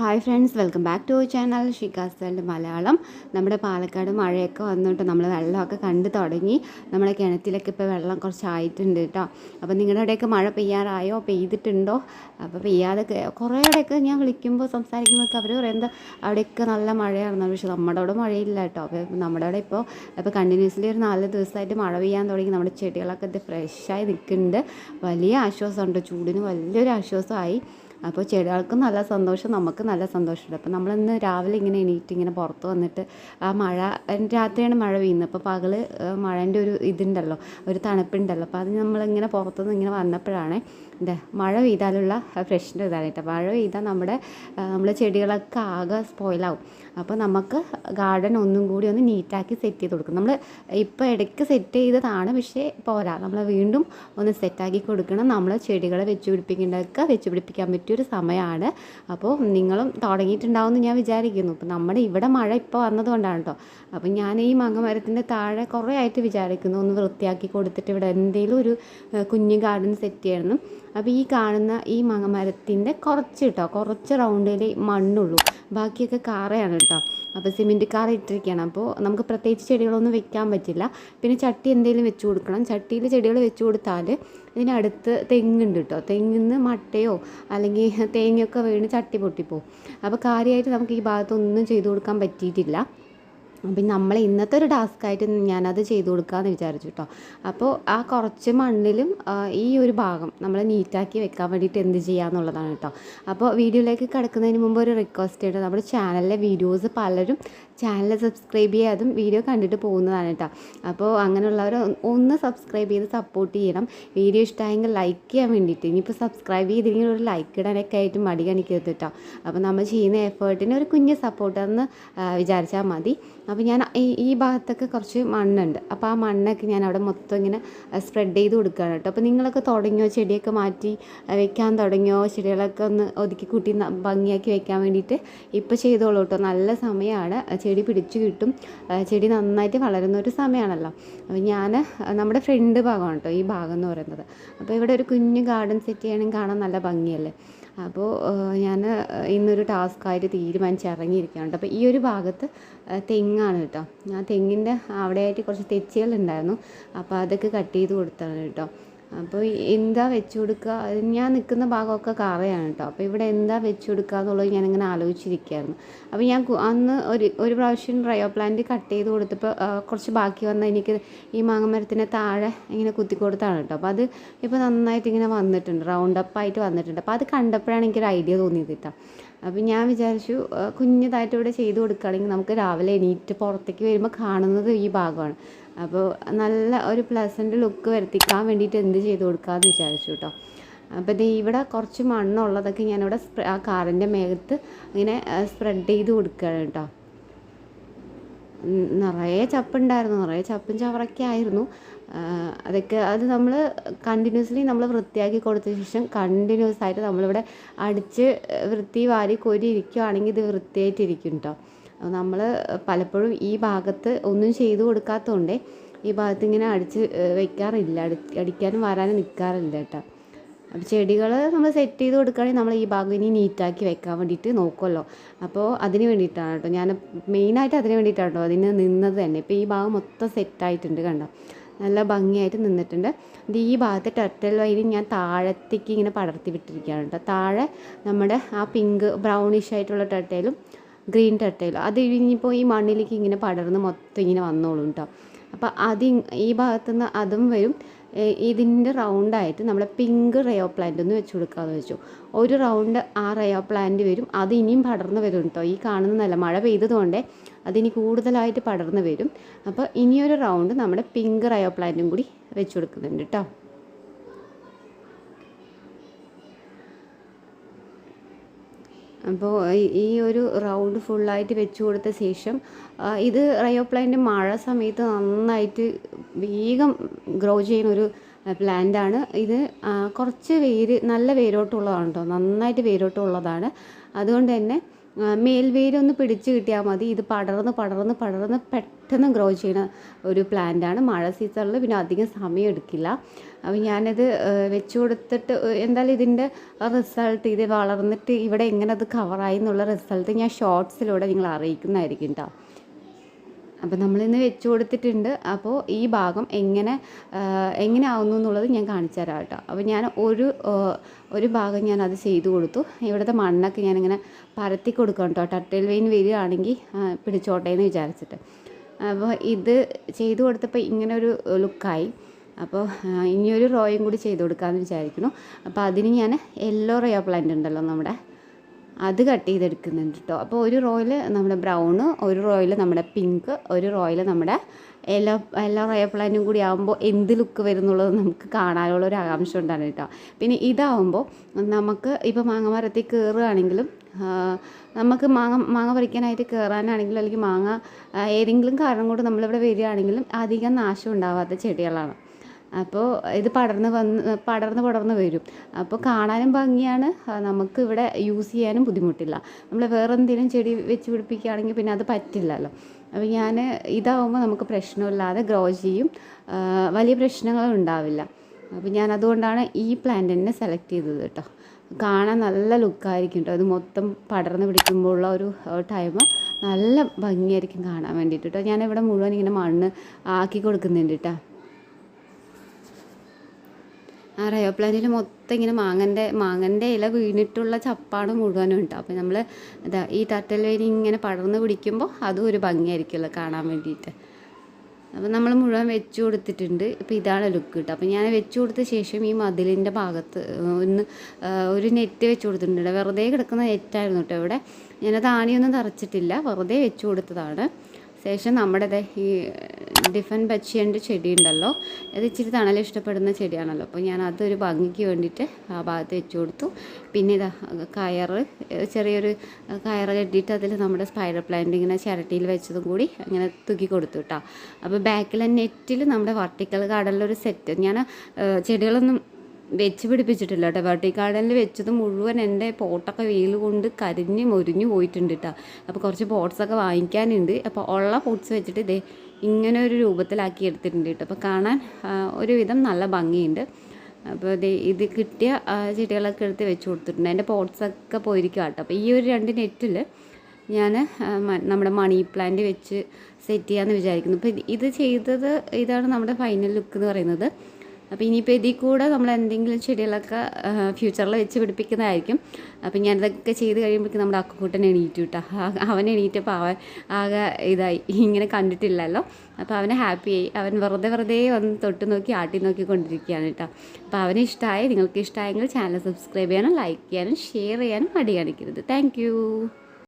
Hi friends welcome back to channel ഷിക്കാസ്റ്റലിന്റെ Malayalam. നമ്മുടെ പാലക്കാട് മഴയൊക്കെ വന്നിട്ട് നമ്മൾ വെള്ളമൊക്കെ കണ്ടു തുടങ്ങി. നമ്മുടെ കിണറ്റിലൊക്കെ ഇപ്പോൾ വെള്ളം കുറച്ചായിട്ടുണ്ട് കേട്ടോ അപ്പോൾ നിങ്ങളുടെ അവിടെയൊക്കെ മഴ പെയ്യാറായോ? പെയ്തിട്ടുണ്ടോ? അപ്പോൾ പെയ്യാതെ കുറേ ഇടയ്ക്ക് ഞാൻ വിളിക്കുമ്പോൾ സംസാരിക്കുമ്പോൾ അവർ പറയുന്നത് അവിടെയൊക്കെ നല്ല മഴയായിരുന്നു പക്ഷേ നമ്മുടെ അവിടെ മഴയില്ല കേട്ടോ അപ്പോൾ നമ്മുടെ അവിടെ ഇപ്പോൾ ഇപ്പോൾ കണ്ടിന്യൂസ്ലി ഒരു നാല് ദിവസമായിട്ട് മഴ പെയ്യാൻ തുടങ്ങി. നമ്മുടെ ചെടികളൊക്കെ ഇത് ഫ്രഷായി നിൽക്കുന്നുണ്ട്. വലിയ ആശ്വാസമുണ്ട്. ചൂടിന് വലിയൊരു ആശ്വാസമായി. അപ്പോൾ ചെടികൾക്ക് നല്ല സന്തോഷം നമുക്ക് നല്ല സന്തോഷമുണ്ട്. അപ്പോൾ നമ്മളിന്ന് രാവിലെ ഇങ്ങനെ എണീറ്റ് ഇങ്ങനെ പുറത്ത് വന്നിട്ട് ആ മഴ രാത്രിയാണ് മഴ പെയ്യുന്നത്. അപ്പോൾ പകൽ മഴേന്റെ ഒരു ഇതുണ്ടല്ലോ ഒരു തണുപ്പുണ്ടല്ലോ. അപ്പോൾ അത് നമ്മളിങ്ങനെ പുറത്തുനിന്ന് ഇങ്ങനെ വന്നപ്പോഴാണ് എന്താ മഴ പെയ്താലുള്ള ഫ്രഷിന്റെ ഇതാണ് കേട്ടോ മഴ പെയ്താൽ നമ്മുടെ നമ്മളെ ചെടികളൊക്കെ ആകെ സ്പോയിലാവും അപ്പോൾ നമുക്ക് ഗാർഡൻ ഒന്നും കൂടി ഒന്ന് നീറ്റാക്കി സെറ്റ് ചെയ്ത് കൊടുക്കും നമ്മൾ ഇപ്പോൾ ഇടയ്ക്ക് സെറ്റ് ചെയ്തതാണ് പക്ഷേ പോരാ. നമ്മൾ വീണ്ടും ഒന്ന് സെറ്റാക്കി കൊടുക്കണം. നമ്മൾ ചെടികളെ വെച്ച് പിടിപ്പിക്കേണ്ടതൊക്കെ വെച്ച് പിടിപ്പിക്കാൻ പറ്റിയൊരു സമയമാണ് അപ്പോൾ നിങ്ങളും തുടങ്ങിയിട്ടുണ്ടാവും എന്ന് ഞാൻ വിചാരിക്കുന്നു. അപ്പോൾ നമ്മുടെ ഇവിടെ മഴ ഇപ്പോൾ വന്നതുകൊണ്ടാണ് കേട്ടോ അപ്പോൾ ഞാൻ ഈ മങ്ങമരത്തിന്റെ താഴെ കുറേ ആയിട്ട് വിചാരിക്കുന്നു. ഒന്ന് വൃത്തിയാക്കി കൊടുത്തിട്ട് ഇവിടെ എന്തെങ്കിലും ഒരു കുഞ്ഞു ഗാർഡൻ സെറ്റ് ചെയ്യണം. അപ്പോൾ ഈ കാണുന്ന ഈ മങ്ങമരത്തിന്റെ കുറച്ച് കേട്ടോ കുറച്ച് റൗണ്ടിൽ മണ്ണുള്ളൂ. ബാക്കിയൊക്കെ കാറയാണ് കേട്ടോ. അപ്പോൾ സിമെന്റ് കാർ ഇട്ടിരിക്കുകയാണ്. അപ്പോൾ നമുക്ക് പ്രത്യേകിച്ച് ചെടികളൊന്നും വെക്കാൻ പറ്റില്ല. പിന്നെ ചട്ടി എന്തെങ്കിലും വെച്ച് കൊടുക്കണം. ചട്ടിയിൽ ചെടികൾ വെച്ച് കൊടുത്താൽ ഇതിനടുത്ത് തെങ്ങുണ്ട് കേട്ടോ. തെങ്ങിന്ന് മട്ടയോ അല്ലെങ്കിൽ തേങ്ങയൊക്കെ വീണ് ചട്ടി പൊട്ടിപ്പോവും. അപ്പോൾ കാര്യമായിട്ട് നമുക്ക് ഈ ഭാഗത്തൊന്നും ചെയ്തു കൊടുക്കാൻ പറ്റിയിട്ടില്ല. അപ്പം നമ്മൾ ഇന്നത്തെ ഒരു ടാസ്ക് ടാസ്ക്കായിട്ട് ഞാനത് ചെയ്തു കൊടുക്കാമെന്ന് വിചാരിച്ചു കേട്ടോ അപ്പോൾ ആ കുറച്ച് മണ്ണിലും ഈ ഒരു ഭാഗം നമ്മൾ നീറ്റാക്കി വെക്കാൻ വേണ്ടിയിട്ട് എന്ത് ചെയ്യാന്നുള്ളതാണ് കേട്ടോ അപ്പോൾ വീഡിയോയിലേക്ക് കിടക്കുന്നതിന് മുമ്പ് ഒരു റിക്വസ്റ്റ് ഉണ്ട് നമ്മുടെ ചാനലിലെ വീഡിയോസ് പലരും ചാനൽ സബ്സ്ക്രൈബ് ചെയ്യാതും വീഡിയോ കണ്ടിട്ട് പോകുന്നതാണ് കേട്ടോ അപ്പോൾ അങ്ങനെയുള്ളവർ ഒന്ന് സബ്സ്ക്രൈബ് ചെയ്ത് സപ്പോർട്ട് ചെയ്യണം. വീഡിയോ ഇഷ്ടമായെങ്കിൽ ലൈക്ക് ചെയ്യാൻ വേണ്ടിയിട്ട്. ഇനിയിപ്പോൾ സബ്സ്ക്രൈബ് ചെയ്തില്ലെങ്കിൽ ഒരു ലൈക്ക് ഇടാനൊക്കെ ആയിട്ട് മടി കാണിക്കരുത് കേട്ടോ അപ്പോൾ നമ്മൾ ചെയ്യുന്ന എഫേർട്ടിന് ഒരു കുഞ്ഞ് സപ്പോർട്ടെന്ന് വിചാരിച്ചാൽ മതി. അപ്പോൾ ഞാൻ ഈ ഭാഗത്തൊക്കെ കുറച്ച് മണ്ണുണ്ട്. അപ്പോൾ ആ മണ്ണൊക്കെ ഞാൻ അവിടെ മൊത്തം ഇങ്ങനെ സ്പ്രെഡ് ചെയ്ത് കൊടുക്കുകയാണ് കേട്ടോ അപ്പോൾ നിങ്ങളൊക്കെ തുടങ്ങിയോ? ചെടിയൊക്കെ മാറ്റി വെക്കാൻ തുടങ്ങിയോ? ചെടികളൊക്കെ ഒന്ന് ഒതുക്കി കൂട്ടി ഭംഗിയാക്കി വെക്കാൻ വേണ്ടിയിട്ട് ഇപ്പോൾ ചെയ്തോളൂ കേട്ടോ നല്ല സമയമാണ് ചെടി പിടിച്ചു കിട്ടും. ചെടി നന്നായിട്ട് വളരുന്ന ഒരു സമയമാണല്ലോ അപ്പോൾ ഞാൻ നമ്മുടെ ഫ്രണ്ട് ഭാഗമാണ് കേട്ടോ ഈ ഭാഗം എന്ന് പറയുന്നത്. അപ്പോൾ ഇവിടെ ഒരു കുഞ്ഞു ഗാർഡൻ സെറ്റ് ചെയ്യണമെങ്കിൽ കാണാൻ നല്ല ഭംഗിയല്ലേ? അപ്പോൾ ഞാൻ ഇന്നൊരു ടാസ്ക്കായിട്ട് തീരുമാനിച്ച് ഇറങ്ങിയിരിക്കുകയാണ്. അപ്പോൾ ഈ ഒരു ഭാഗത്ത് തെങ്ങാണ് കേട്ടോ. ആ തെങ്ങിന്റെ അവിടെയായിട്ട് കുറച്ച് തെച്ചികളുണ്ടായിരുന്നു അപ്പോൾ അതൊക്കെ കട്ട് ചെയ്ത് കൊടുത്താണ് കേട്ടോ. അപ്പോൾ എന്താ വെച്ച് കൊടുക്കുക ഞാൻ നിൽക്കുന്ന ഭാഗമൊക്കെ കാവയാണ് കേട്ടോ അപ്പോൾ ഇവിടെ എന്താ വെച്ച് കൊടുക്കുക എന്നുള്ളത് ഞാനിങ്ങനെ ആലോചിച്ചിരിക്കുകയായിരുന്നു അപ്പോൾ ഞാൻ അന്ന് ഒരു ഒരു പ്രാവശ്യം റയോ പ്ലാന്റ് കട്ട് ചെയ്ത് കൊടുത്തപ്പോൾ കുറച്ച് ബാക്കി വന്ന എനിക്ക് ഈ മാങ്ങമരത്തിന്റെ താഴെ ഇങ്ങനെ കുത്തി കൊടുത്താണ് കേട്ടോ അപ്പോൾ അത് ഇപ്പോൾ നന്നായിട്ട് ഇങ്ങനെ വന്നിട്ടുണ്ട് റൗണ്ട് അപ്പായിട്ട് വന്നിട്ടുണ്ട്. അപ്പോൾ അത് കണ്ടപ്പോഴാണ് എനിക്കൊരു ഐഡിയ തോന്നിയത് കേട്ടോ അപ്പോൾ ഞാൻ വിചാരിച്ചു കുഞ്ഞതായിട്ട് ഇവിടെ ചെയ്ത് കൊടുക്കുകയാണെങ്കിൽ നമുക്ക് രാവിലെ എണീറ്റ് പുറത്തേക്ക് വരുമ്പോൾ കാണുന്നത് ഈ ഭാഗമാണ്. അപ്പോൾ നല്ല ഒരു പ്ലസന്റ് ലുക്ക് വരുത്തിക്കാൻ വേണ്ടിയിട്ട് എന്ത് ചെയ്ത് കൊടുക്കാമെന്ന് വിചാരിച്ചു കേട്ടോ അപ്പോൾ ഇത് ഇവിടെ കുറച്ച് മണ്ണുള്ളതൊക്കെ ഞാനിവിടെ ആ കാറിന്റെ മേകത്ത് ഇങ്ങനെ സ്പ്രെഡ് ചെയ്ത് കൊടുക്കുകയാണ് കേട്ടോ നിറയെ ചപ്പുണ്ടായിരുന്നു. നിറയെ ചപ്പും ചവറൊക്കെ ആയിരുന്നു. അതൊക്കെ അത് നമ്മൾ കണ്ടിന്യൂസ്ലി നമ്മൾ വൃത്തിയാക്കി കൊടുത്ത ശേഷം കണ്ടിന്യൂസ് ആയിട്ട് നമ്മളിവിടെ അടിച്ച് വൃത്തി വാരി കോരി ഇരിക്കുകയാണെങ്കിൽ ഇത് വൃത്തിയായിട്ടിരിക്കും കേട്ടോ നമ്മൾ പലപ്പോഴും ഈ ഭാഗത്ത് ഒന്നും ചെയ്തു കൊടുക്കാത്തതുകൊണ്ട് ഈ ഭാഗത്ത് ഇങ്ങനെ അടിച്ച് വെക്കാറില്ല. അടി അടിക്കാനും വരാനും നിൽക്കാറില്ല കേട്ടോ. അപ്പോൾ ചെടികൾ നമ്മൾ സെറ്റ് ചെയ്ത് കൊടുക്കുകയാണെങ്കിൽ നമ്മൾ ഈ ഭാഗം ഇനി നീറ്റാക്കി വെക്കാൻ വേണ്ടിയിട്ട് നോക്കുമല്ലോ അപ്പോൾ അതിന് വേണ്ടിയിട്ടാണ് കേട്ടോ. ഞാൻ മെയിനായിട്ട് അതിന് വേണ്ടിയിട്ടാണ് കേട്ടോ. അതിന് നിന്നത് തന്നെ. ഇപ്പോൾ ഈ ഭാഗം മൊത്തം സെറ്റായിട്ടുണ്ട് കണ്ടോ. നല്ല ഭംഗിയായിട്ട് നിന്നിട്ടുണ്ട്. ഇത് ഈ ഭാഗത്തെ ടെർട്ടൽ വൈരി ഞാൻ താഴത്തേക്ക് ഇങ്ങനെ പടർത്തി വിട്ടിരിക്കുകയാണ് കേട്ടോ. താഴെ നമ്മുടെ ആ പിങ്ക് ബ്രൗണിഷ് ആയിട്ടുള്ള ടെർട്ടയിലും ഗ്രീൻ ടട്ടയിൽ. അത് ഇനിയിപ്പോൾ ഈ മണ്ണിലേക്ക് ഇങ്ങനെ പടർന്ന് മൊത്തം ഇങ്ങനെ വന്നോളും കേട്ടോ അപ്പോൾ അത് ഈ ഭാഗത്തുനിന്ന് അതും വരും. ഇതിന്റെ റൗണ്ടായിട്ട് നമ്മൾ പിങ്ക് റയോ പ്ലാന്റ് ഒന്ന് വെച്ച് കൊടുക്കാമെന്ന് വെച്ചു. ഒരു റൗണ്ട് ആ റയോ പ്ലാന്റ് വരും. അത് ഇനിയും പടർന്ന് വരും കേട്ടോ ഈ കാണുന്നതല്ല മഴ പെയ്തതുകൊണ്ടേ അതിനി കൂടുതലായിട്ട് പടർന്ന് വരും. അപ്പോൾ ഇനിയൊരു റൗണ്ട് നമ്മുടെ പിങ്ക് റയോ പ്ലാന്റും കൂടി വെച്ച് കൊടുക്കുന്നുണ്ട് കേട്ടോ അപ്പോൾ ഈ ഒരു റൗണ്ട് ഫുള്ളായിട്ട് വെച്ച് കൊടുത്ത ശേഷം ഇത് റയോ മഴ സമയത്ത് നന്നായിട്ട് വേഗം ഗ്രോ ചെയ്യുന്ന ഒരു പ്ലാന്റാണ്. ഇത് കുറച്ച് വേര് നല്ല വേരോട്ടമുള്ളതാണ് കേട്ടോ നന്നായിട്ട് വേരോട്ടമുള്ളതാണ് അതുകൊണ്ട് തന്നെ മേൽവേരൊന്ന് പിടിച്ച് കിട്ടിയാൽ മതി. ഇത് പടർന്ന് പടർന്ന് പടർന്ന് പെട്ടെന്ന് ഗ്രോ ചെയ്യുന്ന ഒരു പ്ലാന്റാണ് മഴ സീസണിൽ പിന്നെ അധികം സമയം എടുക്കില്ല. അപ്പോൾ ഞാനത് വെച്ചു കൊടുത്തിട്ട് എന്തായാലും ഇതിന്റെ റിസൾട്ട് ഇത് വളർന്നിട്ട് ഇവിടെ എങ്ങനെ അത് കവറായി എന്നുള്ള റിസൾട്ട് ഞാൻ ഷോർട്സിലൂടെ നിങ്ങൾ അറിയിക്കുന്നതായിരിക്കും കേട്ടോ അപ്പോൾ നമ്മളിന്ന് വെച്ച് കൊടുത്തിട്ടുണ്ട്. അപ്പോൾ ഈ ഭാഗം എങ്ങനെ എങ്ങനെ ആവുന്നു എന്നുള്ളത് ഞാൻ കാണിച്ചു തരാം കേട്ടോ. അപ്പോൾ ഞാൻ ഒരു ഒരു ഭാഗം ഞാൻ അത് ചെയ്തു കൊടുത്തു. ഇവിടുത്തെ മണ്ണൊക്കെ ഞാനിങ്ങനെ പരത്തി കൊടുക്കണം കേട്ടോ. ടട്ടൽ വെയിൻ വരികയാണെങ്കിൽ പിടിച്ചോട്ടെ എന്ന് വിചാരിച്ചിട്ട്. അപ്പോൾ ഇത് ചെയ്തു കൊടുത്തപ്പോൾ ഇങ്ങനെ ഒരു ലുക്കായി അപ്പോൾ ഇനിയൊരു റോയും കൂടി ചെയ്ത് കൊടുക്കാമെന്ന് വിചാരിക്കുന്നു. അപ്പോൾ അതിന് ഞാൻ യെല്ലോ റോയോ പ്ലാന്റ് ഉണ്ടല്ലോ നമ്മുടെ അത് കട്ട് ചെയ്തെടുക്കുന്നുണ്ട് കേട്ടോ അപ്പോൾ ഒരു റോയിൽ നമ്മുടെ ബ്രൗണ് ഒരു റോയിൽ നമ്മുടെ പിങ്ക് ഒരു റോയിൽ നമ്മുടെ എല്ലാ എല്ലാ റോയ പ്ലാനും കൂടി ആകുമ്പോൾ എന്ത് ലുക്ക് വരുന്നുള്ളത് നമുക്ക് കാണാനുള്ള ഒരു ആകാംക്ഷ ഉണ്ടാണ് കേട്ടോ പിന്നെ ഇതാവുമ്പോൾ നമുക്ക് ഇപ്പോൾ മാങ്ങ മരത്തിൽ കയറുകയാണെങ്കിലും നമുക്ക് മാങ്ങ മാങ്ങ പറിക്കാനായിട്ട് കയറാനാണെങ്കിലും അല്ലെങ്കിൽ മാങ്ങ ഏതെങ്കിലും കാരണം കൊണ്ട് നമ്മളിവിടെ വരികയാണെങ്കിലും അധികം നാശം ഉണ്ടാവാത്ത ചെടികളാണ്. അപ്പോൾ ഇത് പടർന്ന് വന്ന് പടർന്ന് പടർന്ന് വരും. അപ്പോൾ കാണാനും ഭംഗിയാണ്. നമുക്ക് ഇവിടെ യൂസ് ചെയ്യാനും ബുദ്ധിമുട്ടില്ല. നമ്മൾ വേറെ എന്തെങ്കിലും ചെടി വെച്ച് പിടിപ്പിക്കുകയാണെങ്കിൽ പിന്നെ അത് പറ്റില്ലല്ലോ. അപ്പോൾ ഞാൻ ഇതാവുമ്പോൾ നമുക്ക് പ്രശ്നമില്ലാതെ ഗ്രോ ചെയ്യും. വലിയ പ്രശ്നങ്ങളും ഉണ്ടാവില്ല. അപ്പോൾ ഞാൻ അതുകൊണ്ടാണ് ഈ പ്ലാന്റ് തന്നെ സെലക്ട് ചെയ്തത് കേട്ടോ. കാണാൻ നല്ല ലുക്കായിരിക്കും കേട്ടോ. അത് മൊത്തം പടർന്ന് പിടിക്കുമ്പോഴുള്ള ഒരു ടൈം നല്ല ഭംഗിയായിരിക്കും കാണാൻ വേണ്ടിയിട്ട് കേട്ടോ. ഞാനിവിടെ മുഴുവൻ ഇങ്ങനെ മണ്ണ് ആക്കി കൊടുക്കുന്നുണ്ട് കേട്ടോ. ആ റയോ പ്ലാന്റിൽ മൊത്തം ഇങ്ങനെ മാങ്ങന്റെ മാങ്ങന്റെ ഇല വീണിട്ടുള്ള ചപ്പാണ് മുഴുവനും ഉണ്ട് അപ്പോൾ നമ്മൾ ഇതാ ഈ തട്ടൽ വേരി ഇങ്ങനെ പടർന്ന് പിടിക്കുമ്പോൾ അതും ഒരു ഭംഗിയായിരിക്കുമല്ലോ കാണാൻ വേണ്ടിയിട്ട്. അപ്പോൾ നമ്മൾ മുഴുവൻ വെച്ച് കൊടുത്തിട്ടുണ്ട്. ഇപ്പോൾ ഇതാണ് ലുക്ക് കിട്ടുക അപ്പോൾ ഞാൻ വെച്ച് കൊടുത്ത ശേഷം ഈ മതിലിന്റെ ഭാഗത്ത് ഒന്ന് ഒരു നെറ്റ് വെച്ച് കൊടുത്തിട്ടുണ്ട് വെറുതെ കിടക്കുന്ന നെറ്റായിരുന്നു കേട്ടോ ഇവിടെ. ഞാനത് ആണിയൊന്നും തറച്ചിട്ടില്ല. വെറുതെ വെച്ച് കൊടുത്തതാണ്. ശേഷം നമ്മുടെ ഈ ഡിഫൻ ബച്ചിയന്റെ ചെടി ഉണ്ടല്ലോ അത് ഇച്ചിരി തണൽ ഇഷ്ടപ്പെടുന്ന ചെടിയാണല്ലോ. അപ്പോൾ ഞാൻ അതൊരു ഭംഗിക്ക് വേണ്ടിയിട്ട് ആ ഭാഗത്ത് വെച്ച് കൊടുത്തു. പിന്നെ ഇതാ കയറ് ചെറിയൊരു കയറ് കെട്ടിയിട്ട് അതിൽ നമ്മുടെ സ്പൈഡർ പ്ലാന്റ് ഇങ്ങനെ ചിരട്ടിയിൽ വെച്ചതും കൂടി അങ്ങനെ തൂക്കി കൊടുത്തു കേട്ടോ. അപ്പോൾ ബാക്കിലെ നെറ്റിൽ നമ്മുടെ വർട്ടിക്കൽ ഗാർഡനിലൊരു സെറ്റ് ഞാൻ ചെടികളൊന്നും വെച്ച് പിടിപ്പിച്ചിട്ടില്ല കേട്ടോ. വെർട്ടി ഗാർഡനിൽ വെച്ചത് മുഴുവൻ എന്റെ പോട്ടൊക്കെ വെയിൽ കൊണ്ട് കരിഞ്ഞ് മൊരിഞ്ഞു പോയിട്ടുണ്ട് കേട്ടോ. അപ്പോൾ കുറച്ച് പോട്ട്സൊക്കെ വാങ്ങിക്കാനുണ്ട്. അപ്പോൾ ഉള്ള പോട്ട്സ് വെച്ചിട്ട് ഇതേ ഇങ്ങനെ ഒരു രൂപത്തിലാക്കി എടുത്തിട്ടുണ്ട് കേട്ടോ. അപ്പോൾ കാണാൻ ഒരുവിധം നല്ല ഭംഗിയുണ്ട്. അപ്പോൾ ഇത് ഇത് കിട്ടിയ ചെടികളൊക്കെ എടുത്ത് വെച്ച് കൊടുത്തിട്ടുണ്ട്. എന്റെ പോട്ട്സൊക്കെ പോയിരിക്കും കേട്ടോ. അപ്പോൾ ഈ ഒരു രണ്ട് നെറ്റിൽ ഞാൻ നമ്മുടെ മണി പ്ലാന്റ് വെച്ച് സെറ്റ് ചെയ്യാമെന്ന് വിചാരിക്കുന്നു. അപ്പോൾ ഇത് ചെയ്തത് ഇതാണ് നമ്മുടെ ഫൈനൽ ലുക്ക് എന്ന് പറയുന്നത്. അപ്പോൾ ഇനിയിപ്പോൾ ഇതിൽ കൂടെ നമ്മൾ എന്തെങ്കിലും ചെടികളൊക്കെ ഫ്യൂച്ചറിൽ വെച്ച് പിടിപ്പിക്കുന്നതായിരിക്കും. അപ്പോൾ ഞാനിതൊക്കെ ചെയ്ത് കഴിയുമ്പോഴേക്കും നമ്മുടെ അക്കുകൂട്ടൻ എണീറ്റു കേട്ടോ അവൻ എണീറ്റപ്പോൾ അവൻ ആകെ ഇതായി. ഇങ്ങനെ കണ്ടിട്ടില്ലല്ലോ. അപ്പോൾ അവന് ഹാപ്പിയായി അവൻ വെറുതെ വെറുതെ വന്ന് തൊട്ട് നോക്കി ആട്ടി നോക്കി കൊണ്ടിരിക്കുകയാണ് കേട്ടോ അപ്പോൾ അവന് ഇഷ്ടമായി. നിങ്ങൾക്ക് ഇഷ്ടമായെങ്കിൽ ചാനൽ സബ്സ്ക്രൈബ് ചെയ്യാനും ലൈക്ക് ചെയ്യാനും ഷെയർ ചെയ്യാനും മടി കാണിക്കരുത്. താങ്ക്